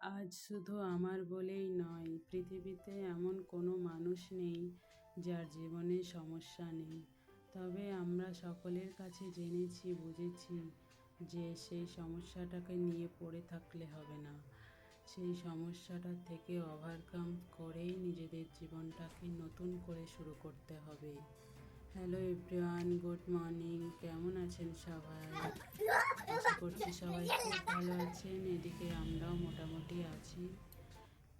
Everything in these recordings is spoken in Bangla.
আজ শুধু আমার বলেই নয়, পৃথিবীতে এমন কোনো মানুষ নেই যার জীবনে সমস্যা নেই। তবে আমরা সকলের কাছে জেনেছি, বুঝেছি যে সেই সমস্যাটাকে নিয়ে পড়ে থাকলে হবে না। সেই সমস্যাটা থেকে ওভারকাম করেই নিজেদের জীবনটাকে নতুন করে শুরু করতে হবে। হ্যালো এভরিওয়ান গুড মর্নিং কেমন আছেন সবাই? আশা করছি সবাই খুব ভালো আছেন। এদিকে আমরাও মোটামুটি আছি।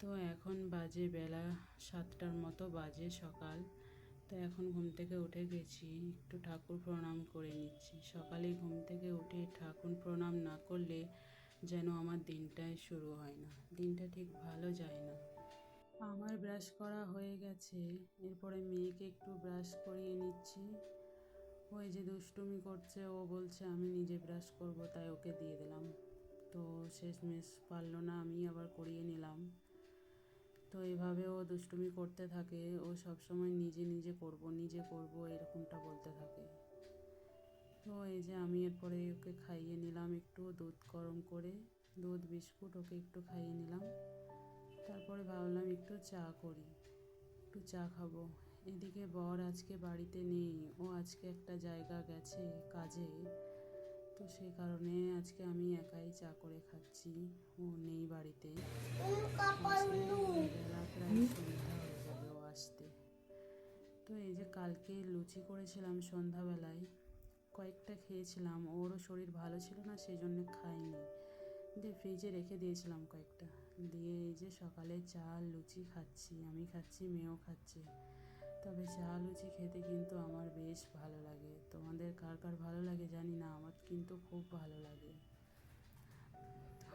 তো এখন বাজে বেলা সাতটার মতো বাজে সকাল। তো এখন ঘুম থেকে উঠে গেছি। একটু ঠাকুর প্রণাম করে নিচ্ছি। সকালে ঘুম থেকে উঠে ঠাকুর প্রণাম না করলে যেন আমার দিনটাই শুরু হয় না। দিনটা ঠিক ভালো যায় না। আমার ব্রাশ করা হয়ে গেছে। এরপরে মেয়েকে একটু ব্রাশ করিয়ে নিচ্ছি। ওই যে দুষ্টুমি করছে, ও বলছে, আমি নিজে ব্রাশ করব, তাই ওকে দিয়ে দিলাম। তো শেষমেশ পারল না, আমি আবার করিয়ে নিলাম। তো এইভাবে ও দুষ্টুমি করতে থাকে। ও সবসময় নিজে নিজে করব নিজে করব, এরকমটা বলতে থাকে। তো এই যে আমি এরপরে ওকে খাইয়ে নিলাম একটু, দুধ গরম করে। দুধ, বিস্কুট ওকে একটু খাইয়ে নিলাম। তারপরে ভাবলাম একটু চা করি। একটু চা খাব। এদিকে বর আজকে বাড়িতে নেই। ও আজকে একটা জায়গা গেছে কাজে। তো সেই কারণে আজকে আমি একাই চা করে খাচ্ছি। ও নেই বাড়িতে। সন্ধ্যা হয়ে আসতে তো এই যে কালকে লুচি করেছিলাম সন্ধ্যাবেলায়, কয়েকটা খেয়েছিলাম। ওরও শরীর ভালো ছিল না, সেই জন্য খাইনি। দিয়ে ফ্রিজে রেখে দিয়েছিলাম কয়েকটা। দিয়ে এই যে সকালে চা, লুচি খাচ্ছি, আমি খাচ্ছি, মেয়েও খাচ্ছে। তবে চা, লুচি খেতে কিন্তু আমার বেশ ভালো লাগে। তোমাদের কার কার ভালো লাগে জানি না, আমার কিন্তু খুব ভালো লাগে।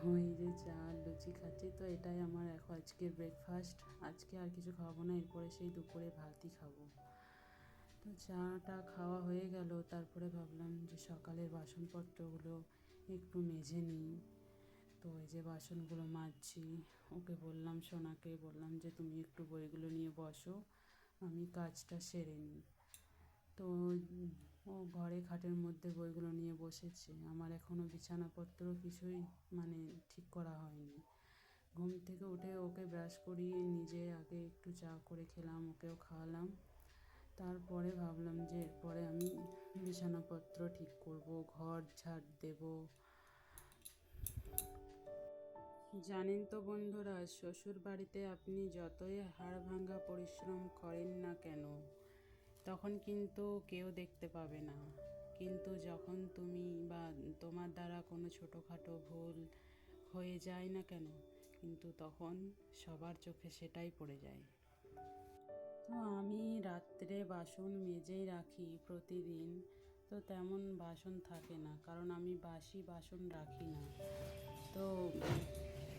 ওই যে চা, লুচি খাচ্ছি, তো এটাই আমার এখন আজকের ব্রেকফাস্ট আজকে আর কিছু খাব না, এরপরে সেই দুপুরে ভাতই খাব। তো চাটা খাওয়া হয়ে গেল, তারপরে ভাবলাম যে সকালের বাসনপত্রগুলো একটু মেজে নিই। তো এই যে বাসনগুলো মাজছি, ওকে বললাম, সোনাকে বললাম যে তুমি একটু বইগুলো নিয়ে বসো, আমি কাজটা সেরে নিই। তো ও ঘরে খাটের মধ্যে বইগুলো নিয়ে বসেছে, আমার এখনও বিছানাপত্র কিছুই মানে ঠিক করা হয়নি। ঘুম থেকে উঠে ওকে ব্রাশ করিয়ে নিজে আগে একটু চা করে খেলাম, ওকেও খাওয়ালাম। তারপরে ভাবলাম যে এরপরে আমি বিছানাপত্র ঠিক করব, ঘর ঝাড় দেবো জানেন তো বন্ধুরা শ্বশুর বাড়িতে আপনি যতই হাড় ভাঙা পরিশ্রম করেন না কেন, তখন কিন্তু কেউ দেখতে পাবে না। কিন্তু যখন তুমি বা তোমার দ্বারা কোনো ছোটোখাটো ভুল হয়ে যায় না কেন, কিন্তু তখন সবার চোখে সেটাই পড়ে যায়। তো আমি রাত্রে বাসন মেজেই রাখি প্রতিদিন। তো তেমন বাসন থাকে না, কারণ আমি বাসি বাসন রাখি না। তো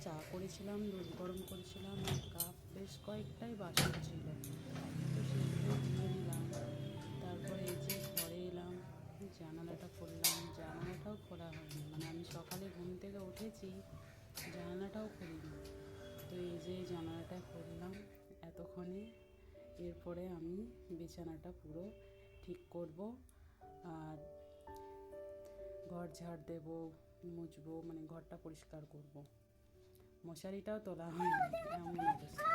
চা করেছিলাম, দুধ গরম করেছিলাম, আর কাপ বেশ কয়েকটাই বাসন ছিল। তো সেগুলো ধুয়ে নিলাম, তারপরে এই যে ঘরে এলাম, জানালাটা খুললাম, জানালাটাও খোলা হয়নি। মানে আমি সকালে ঘুম থেকে উঠেছি, জানালাটাও খুলিনি। তো এই যে জানালাটা খুললাম এতক্ষণে, এরপরে আমি বিছানাটা পুরো ঠিক করব। আর ঘর ঝাড় দেবো মুছবো মানে ঘরটা পরিষ্কার করব মশারিটাও তোলা হয়নি এমন অবস্থা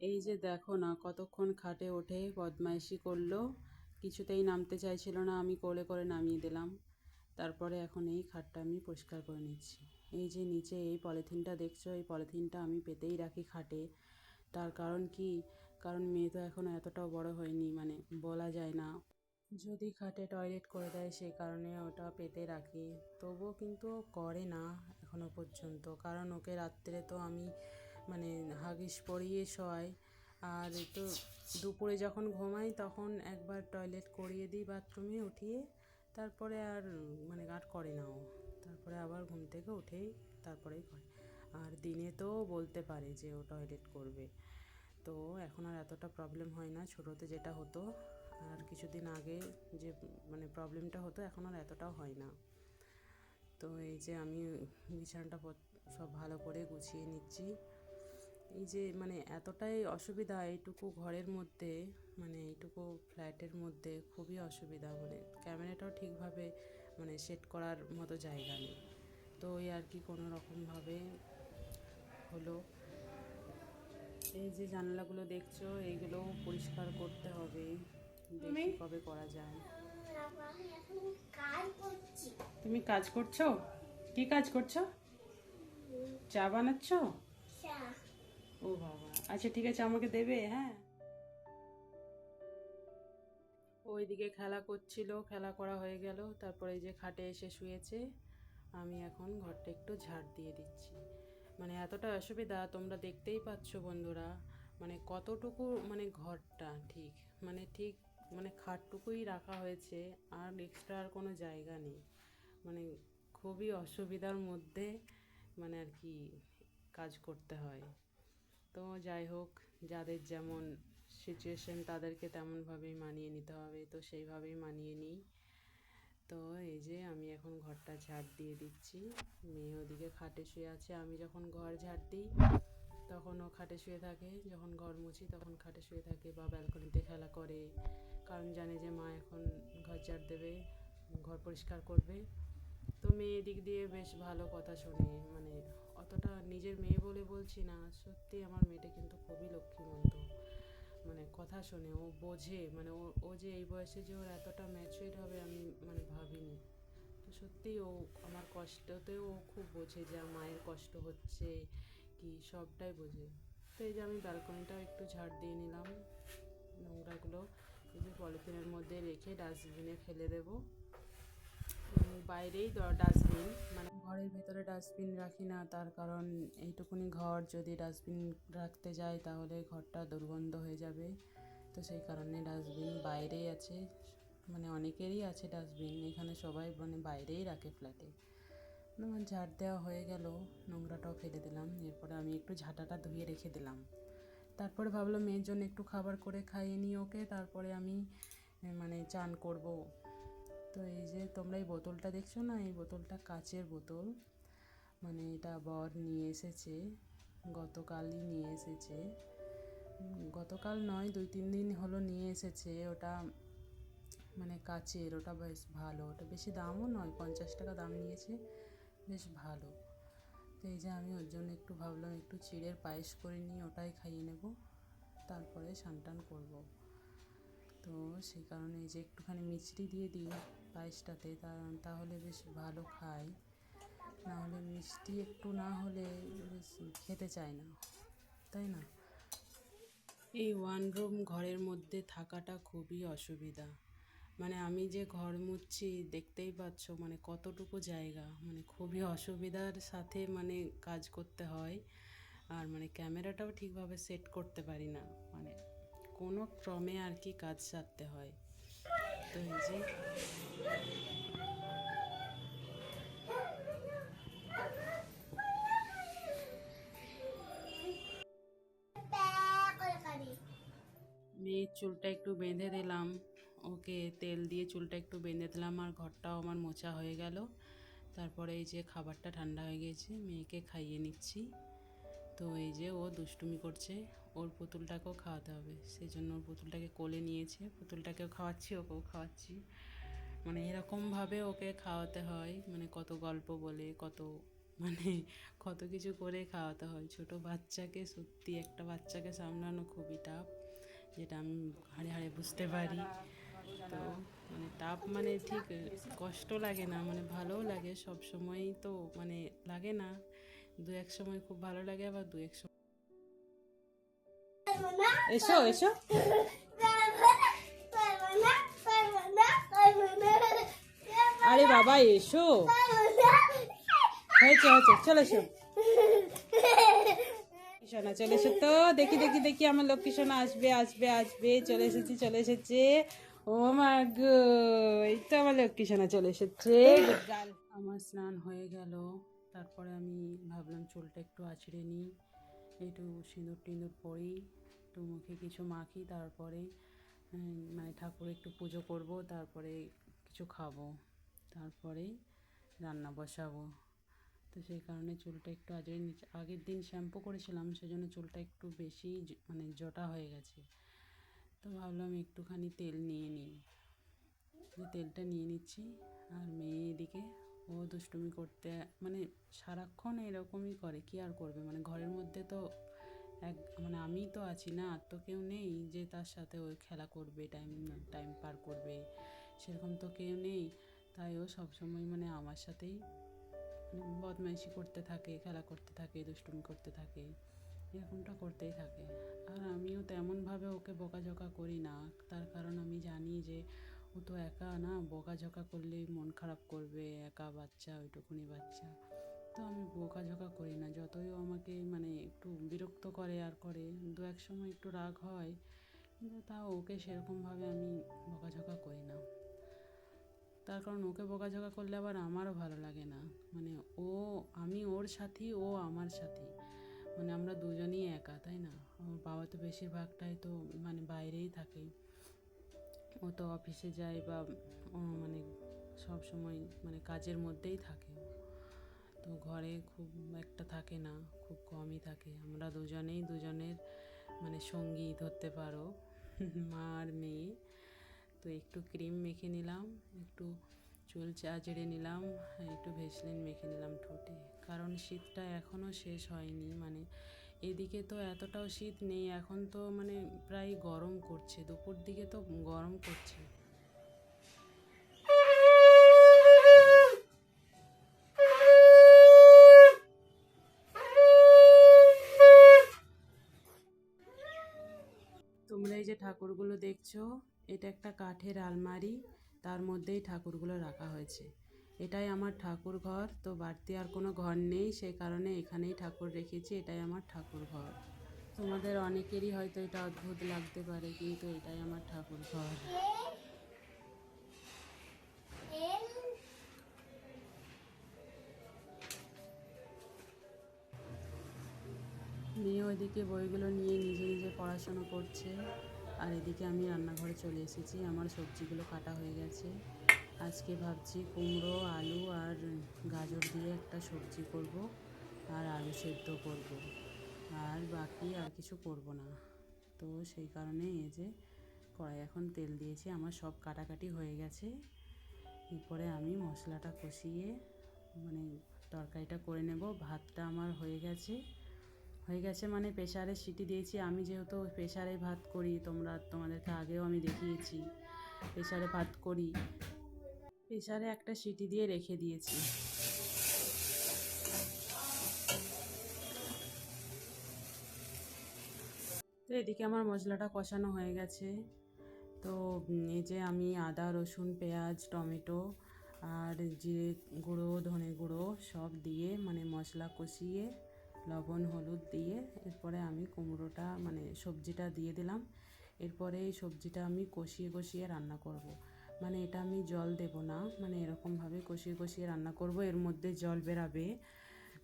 এই যে দেখো না, কতক্ষণ খাটে ওঠে, বদমাইশি করল। কিছুতেই নামতে চাইছিল না, আমি কোলে করে নামিয়ে দিলাম। তারপরে এখন এই খাটটা আমি পরিষ্কার করে নিচ্ছি। এই যে নিচে এই পলিথিনটা দেখছ, এই পলিথিনটা আমি পেতেই রাখি খাটে। তার কারণ কি? কারণ মেয়ে তো এখন এতটাও বড় হয়নি মানে বলা যায় না। যদি খাটে টয়লেট করে দেয় সেই কারণে ওটা পেতে রাখি। তবুও কিন্তু করে না এখনও পর্যন্ত। কারণ ওকে রাত্রে তো আমি মানে হাগিস পরিয়ে শোয়াই। আর তো দুপুরে যখন ঘুমাই তখন একবার টয়লেট করিয়ে দিই বাথরুমে উঠিয়ে। তারপরে আর মানে আর করে না ও। তারপরে আবার ঘুম থেকে উঠেই তারপরেই করে। আর দিনে তো বলতে পারে যে ও টয়লেট করবে। তো এখন আর এতটা প্রবলেম হয় না। ছোটোতে যেটা হতো আর কিছুদিন আগে যে মানে প্রবলেমটা হতো, এখন আর এতটাও হয় না। তো এই যে আমি বিছানাটা সব ভালো করে গুছিয়ে নিচ্ছি। এই যে মানে এতটাই অসুবিধা, এইটুকু ঘরের মধ্যে মানে এইটুকু ফ্ল্যাটের মধ্যে খুবই অসুবিধা মানে ক্যামেরাটাও ঠিকভাবে মানে সেট করার মতো জায়গা নেই। তো ওই আর কি কোনো রকমভাবে হলো। এই যে জানলাগুলো দেখছ এইগুলো পরিষ্কার করতে হবে। দেখি কবে করা যায়। তুমি কাজ করছ? কি কাজ করছ? চা বানাচ্ছো? ও বাবা। আচ্ছা ঠিক আছে আমাকে দেবে হ্যাঁ? ওইদিকে খেলা করছিল খেলা করা হয়ে গেল। তারপরে এই যে খাটে এসে শুয়েছে। আমি এখন ঘরটা একটু ঝাড় দিয়ে দিচ্ছি। মানে এতটা অসুবিধা তোমরা দেখতেই পাচ্ছ বন্ধুরা। মানে কতটুকু মানে ঘরটা ঠিক মানে ঠিক মানে খাটটুকুই রাখা হয়েছে আর এক্সট্রা আর কোনো জায়গা নেই। মানে খুবই অসুবিধার মধ্যে মানে আর কি কাজ করতে হয়। তো যাই হোক, যাদের যেমন সিচুয়েশন তাদেরকে তেমনভাবেই মানিয়ে নিতে হবে। তো সেইভাবেই মানিয়ে নিই। তো এই যে আমি এখন ঘরটা ঝাড় দিয়ে দিচ্ছি। মেয়ে ওদিকে খাটে শুয়ে আছে। আমি যখন ঘর ঝাড় দিই তখন ও খাটে শুয়ে থাকে, যখন ঘর মুছি তখন খাটে শুয়ে থাকে বা ব্যালকনিতে খেলা করে। কারণ জানে যে মা এখন ঘর ঝাড় দেবে, ঘর পরিষ্কার করবে। তো মেয়ে দিক দিয়ে বেশ ভালো কথা শোনে মানে অতটা নিজের মেয়ে বলে বলছি না, সত্যি আমার মেয়েটা কিন্তু খুবই লক্ষ্মীমন্ত। মানে কথা শোনে ও বোঝে মানে ও ও যে এই বয়সে যে ওর এতটা ম্যাচুইড হবে আমি মানে ভাবিনি। তো সত্যি ও আমার কষ্টতেও ও খুব বোঝে যে মায়ের কষ্ট হচ্ছে কি, সবটাই বোঝে। তো এই যে আমি ব্যালকনিটাও একটু ঝাড় দিয়ে নিলাম, নোংরাগুলো। এই যে পলিথিনের মধ্যে রেখে ডাস্টবিনে ফেলে দেবো। বাইরেই ডাস্টবিন মানে ঘরের ভেতরে ডাস্টবিন রাখি না, তার কারণ এইটুকুনি ঘর যদি ডাস্টবিন রাখতে যাই তাহলে ঘরটা দুর্গন্ধ হয়ে যাবে। তো সেই কারণে ডাস্টবিন বাইরেই আছে। মানে অনেকেরই আছে ডাস্টবিন এখানে সবাই মানে বাইরেই রাখে ফ্ল্যাটে আমার ঝাড় দেওয়া হয়ে গেল, নোংরাটাও ফেলে দিলাম। এরপরে আমি একটু ঝাঁটাটা ধুয়ে রেখে দিলাম। তারপরে ভাবলাম মেয়ের জন্য একটু খাবার করে খাইয়ে নিই ওকে, তারপরে আমি মানে চান করব। তো এই যে তোমরা এই বোতলটা দেখছ না, এই বোতলটা কাচের বোতল। মানে এটা বর নিয়ে এসেছে, গতকালই নিয়ে এসেছে। গতকাল নয়, দুই তিন দিন হলো নিয়ে এসেছে। ওটা মানে কাচের, ওটা বেশ ভালো, ওটা বেশি দামও নয়, পঞ্চাশ টাকা দাম নিয়েছে। বেশ ভালো। তো এই যে আমি ওর জন্য একটু ভাবলাম, একটু চিড়ের পায়েস করে নিই ওটাই খাইয়ে নেব, তারপরে স্নান করব। তো সেই কারণে এই যে একটুখানি মিষ্টি দিয়ে দিই পায়েসটাতে তাহলে বেশ ভালো খায় না হলে মিষ্টি একটু না হলে খেতে চায় না, তাই না? এই ওয়ান রুম ঘরের মধ্যে থাকাটা খুবই অসুবিধা। মানে আমি যে ঘর মুছছি দেখতেই পাচ্ছ মানে কতটুকু জায়গা। মানে খুবই অসুবিধার সাথে মানে কাজ করতে হয়। আর মানে ক্যামেরাটাও ঠিকভাবে সেট করতে পারি না। মানে কোনো ক্রমে আর কি কাজ সারতে হয়। তো এই যে মেয়ের চুলটা একটু বেঁধে দিলাম। ওকে তেল দিয়ে চুলটা একটু বেঁধে দিলাম আর ঘরটাও আমার মোছা হয়ে গেল। তারপরে এই যে খাবারটা ঠান্ডা হয়ে গেছে, মেয়েকে খাইয়ে নিচ্ছি। তো এই যে ও দুষ্টুমি করছে, ওর পুতুলটাকেও খাওয়াতে হবে। সেই জন্য ওর পুতুলটাকে কোলে নিয়েছে, পুতুলটাকেও খাওয়াচ্ছি, ওকেও খাওয়াচ্ছি। মানে এরকমভাবে ওকে খাওয়াতে হয় মানে কত গল্প বলে, কত মানে কত কিছু করে খাওয়াতে হয়। ছোট বাচ্চাকে সত্যি একটা বাচ্চাকে সামলানো খুবই টাফ যেটা আমি হাড়ে হাড়ে বুঝতে পারি। তো মানে তাপ মানে ঠিক কষ্ট লাগে না মানে ভালোও লাগে সব সময়ই তো মানে লাগে না। দু এক সময় খুব ভালো লাগে, আবার দু এক সময় এসো এসো। আরে বাবা, এসো। হয়েছে হয়েছে, চলে এসো। সোনা চলে এসো তো। দেখি দেখি দেখি, আমার লক্ষ্মী সোনা আসবে আসবে আসবে। চলে এসেছি, চলে এসেছে। ও মা এই তো আমার লক্ষ্মী সোনা চলে এসেছে। আমার স্নান হয়ে গেল তারপরে আমি ভাবলাম চুলটা একটু আছড়ে নিই একটু সিঁদুর টিঁদুর পরি একটু মুখে কিছু মাখি তারপরেই উম, মানে ঠাকুর একটু পুজো করব তারপরে কিছু খাব তারপরে রান্না বসাবো। তো সেই কারণে চুলটা একটু নিচে আগের দিন শ্যাম্পু করেছিলাম সেজন্য চুলটা একটু বেশি মানে জটা হয়ে গেছে। তো ভাবলাম একটুখানি তেল নিয়ে নিই। তেলটা নিয়ে নিচ্ছি, আর মেয়ে এদিকে ও দুষ্টুমি করতে মানে সারাক্ষণ এরকমই করে, কি আর করবে? মানে ঘরের মধ্যে তো এক মানে আমি তো আছি না, আর তো কেউ নেই যে তার সাথে ওই খেলা করবে, টাইম টাইম পার করবে, সেরকম তো কেউ নেই। তাই ও সবসময় মানে আমার সাথেই মানে বদমাইশি করতে থাকে, খেলা করতে থাকে, দুষ্টুমি করতে থাকে। এরকমটা করতেই থাকে। আর আমিও তেমনভাবে ওকে বকাঝকা করি না। তার কারণ আমি জানি যে, ও তো একা না, বকাঝকা করলেই মন খারাপ করবে, একা বাচ্চা, ওইটুকুনি বাচ্চা। তো আমি বকাঝকা করি না। যতই আমাকে মানে একটু বিরক্ত করে আর করে, দু এক সময় একটু রাগ হয়, কিন্তু তাও ওকে সেরকমভাবে আমি বকাঝকা করি না। তার কারণ ওকে বকাঝকা করলে আবার আমারও ভালো লাগে না। মানে ও, আমি ওর সাথী, ও আমার সাথী। মানে আমরা দুজনেই একা, তাই না? আমার বাবা তো বেশিরভাগটাই তো মানে বাইরেই থাকে। ও তো অফিসে যায় বা মানে সব সময় মানে কাজের মধ্যেই থাকে। তো ঘরে খুব একটা থাকে না, খুব কমই থাকে। আমরা দুজনেই দুজনের মানে সঙ্গী ধরতে পারো। মা আর মেয়ে। তো একটু ক্রিম মেখে নিলাম, একটু চুল চাচড়ে নিলাম আর একটু ভেসলিন মেখে নিলাম ঠোঁটে। কারণ শীতটা এখনও শেষ হয়নি মানে এদিকে তো এতটাও শীত নেই, এখন তো মানে প্রায় গরম করছে, দুপুর দিকে তো গরম করছে। তোমরা এই যে ঠাকুরগুলো দেখছ, এটা একটা কাঠের আলমারি। তার মধ্যেই ঠাকুরগুলো রাখা হয়েছে। এটাই আমার ঠাকুর ঘর, তো বাড়তি আর কোনো ঘর নেই, সেই কারণে এখানেই ঠাকুর রেখেছি, এটাই আমার ঠাকুর ঘর। তোমাদের অনেকেরই হয়তো এটা অদ্ভুত লাগতে পারে, কিন্তু এটাই আমার ঠাকুর ঘর। মেয়ে ওইদিকে বইগুলো নিয়ে নিজে নিজে পড়াশোনা করছে। আর এদিকে আমি রান্নাঘরে চলে এসেছি, আমার সবজিগুলো কাটা হয়ে গেছে। আজকে ভাবছি কুমড়ো, আলু আর গাজর দিয়ে একটা সবজি করব আর আলু সেদ্ধ করব। আর বাকি আর কিছু করব না। তো সেই কারণে এই যে কড়াই এখন তেল দিয়েছি, আমার সব কাটাকাটি হয়ে গেছে। এরপরে আমি মশলাটা কষিয়ে মানে তরকারিটা করে নেব, ভাতটা আমার হয়ে গেছে। হয়ে গেছে মানে প্রেশারে সিটি দিয়েছি। আমি যেহেতু প্রেশারে ভাত করি, তোমরা তোমাদেরকে আগেও আমি দেখিয়েছি। প্রেশারে ভাত করি। প্রেশারে একটা সিটি দিয়ে রেখে দিয়েছি। তো এদিকে আমার মশলাটা কষানো হয়ে গেছে। তো এই যে আমি আদা, রসুন, পেঁয়াজ, টমেটো আর জিরে গুঁড়ো, ধনে গুঁড়ো সব দিয়ে মানে মশলা কষিয়ে লবণ, হলুদ দিয়ে এরপরে আমি কুমড়োটা মানে সবজিটা দিয়ে দিলাম। এরপরে এই সবজিটা আমি কষিয়ে কষিয়ে রান্না করব। মানে এটা আমি জল দেব না মানে এরকমভাবে কষিয়ে কষিয়ে রান্না করব, এর মধ্যে জল বেরাবে।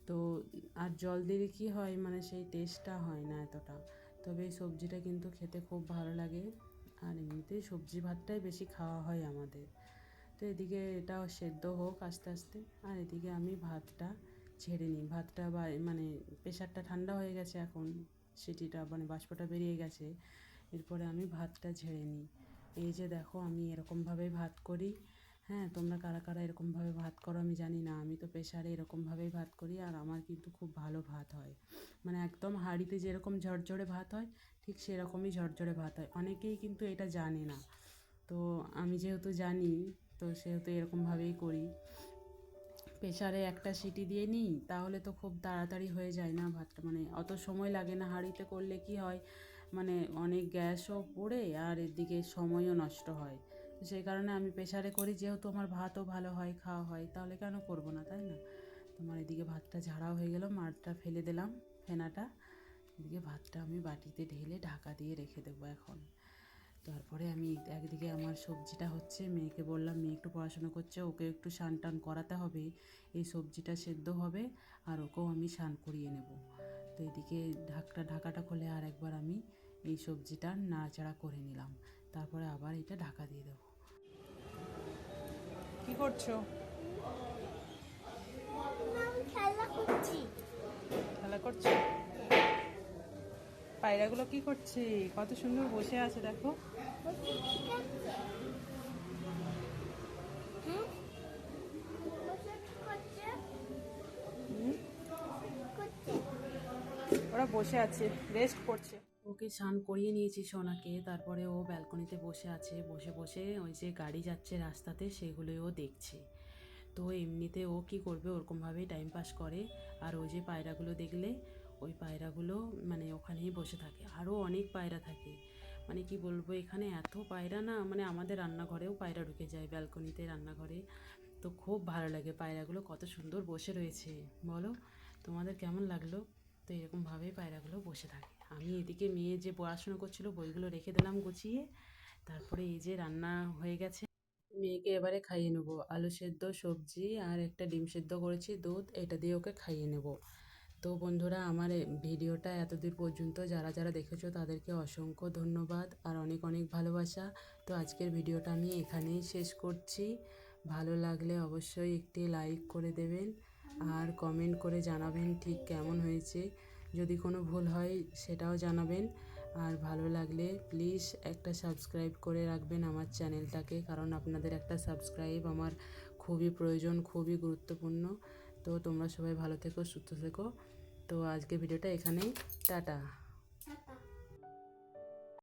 তো, আর জল দিলে কি হয় মানে সেই টেস্টটা হয় না এতটা। তবে এই সবজিটা কিন্তু খেতে খুব ভালো লাগে, আর এমনিতে সবজি ভাতটাই বেশি খাওয়া হয় আমাদের। তো এদিকে এটাও সেদ্ধ হোক আস্তে আস্তে, আর এদিকে আমি ভাতটা ঝেড়ে নিই ভাতটা বা মানে প্রেশারটা ঠান্ডা হয়ে গেছে এখন, সিটিটা মানে বাষ্পটা বেরিয়ে গেছে, এরপরে আমি ভাতটা ঝেড়ে নিই। এই যে দেখো আমি এরকমভাবেই ভাত করি হ্যাঁ তোমরা কারা কারা এরকমভাবে ভাত করো আমি জানি না, আমি তো প্রেশারে এরকমভাবেই ভাত করি আর আমার কিন্তু খুব ভালো ভাত হয়। মানে একদম হাঁড়িতে যেরকম ঝরঝরে ভাত হয়, ঠিক সেরকমই ঝরঝরে ভাত হয়। অনেকেই কিন্তু এটা জানে না। তো আমি যেহেতু জানি, তো সেহেতু এরকমভাবেই করি। প্রেশারে একটা সিটি দিয়ে নিই, তাহলে তো খুব তাড়াতাড়ি হয়ে যায় না ভাতটা। মানে অত সময় লাগে না হাঁড়িতে করলে কি হয় মানে অনেক গ্যাসও পড়ে আর এদিকে সময়ও নষ্ট হয়। তো সেই কারণে আমি প্রেশারে করি, যেহেতু আমার ভাতও ভালো হয়, খাওয়া হয়, তাহলে কেন করব না, তাই না? তোমার এদিকে ভাতটা ঝাড়াও হয়ে গেল, মাঠটা ফেলে দিলাম ফেনাটা। এদিকে ভাতটা আমি বাটিতে ঢেলে ঢাকা দিয়ে রেখে দেবো এখন। তারপরে আমি একদিকে আমার সবজিটা হচ্ছে মেয়েকে বললাম মেয়ে একটু পড়াশোনা করছে ওকে একটু স্নান টান করাতে হবে এই সবজিটা সেদ্ধ হবে আর ওকেও আমি স্নান করিয়ে নেব। তো এদিকে ঢাকটা ঢাকাটা খুলে আর একবার আমি এই সবজিটা নাড়াচাড়া করে নিলাম। তারপরে আবার এটা ঢাকা দিয়ে দেবো। কি করছ? খেলা করছি। খেলা করছ? পায়রাগুলো কি করছে? কত সুন্দর বসে আছে দেখো। ওরা বসে আছে রেস্ট করছে। ওকে স্নান করিয়ে নিয়েছি সোনাকে তারপরে ও ব্যালকনিতে বসে আছে। বসে বসে ওই যে গাড়ি যাচ্ছে রাস্তাতে সেগুলোই ও দেখছে। তো এমনিতে ও কি করবে? ওরকমভাবেই টাইম পাস করে। আর ওই যে পায়রাগুলো দেখলে ওই পায়রাগুলো মানে ওখানেই বসে থাকে। আরও অনেক পায়রা থাকে। মানে কি বলব, এখানে এত পায়রা না মানে আমাদের রান্নাঘরেও পায়রা ঢুকে যায়, ব্যালকনিতে রান্নাঘরে। তো খুব ভালো লাগে পায়রাগুলো, কত সুন্দর বসে রয়েছে। বলো, তোমাদের কেমন লাগল? তো এরকমভাবেই পায়রাগুলো বসে থাকে। আমি এদিকে মেয়ে যে পড়াশোনা করছিল, বইগুলো রেখে দিলাম গুছিয়ে। তারপরে এই যে রান্না হয়ে গেছে। মেয়েকে এবারে খাইয়ে নেব। আলু সেদ্ধ, সবজি আর একটা ডিম সেদ্ধ করেছি, দুধ। এটা দিয়ে ওকে খাইয়ে নেব। তো বন্ধুরা, আমার ভিডিওটা এতদূর পর্যন্ত যারা যারা দেখেছ তাদেরকে অসংখ্য ধন্যবাদ আর অনেক অনেক ভালোবাসা। তো আজকের ভিডিওটা আমি এখানেই শেষ করছি। ভালো লাগলে অবশ্যই একটি লাইক করে দেবেন আর কমেন্ট করে জানাবেন ঠিক কেমন হয়েছে। যদি কোনো ভুল হয় সেটাও জানাবেন। আর ভালো লাগলে প্লিজ একটা সাবস্ক্রাইব করে রাখবেন আমার চ্যানেলটাকে, কারণ আপনাদের একটা সাবস্ক্রাইব আমার খুবই প্রয়োজন, খুবই গুরুত্বপূর্ণ। তো তোমরা সবাই ভালো থেকো, সুস্থ থেকো। তো আজকে ভিডিওটা এখানেই টাটা।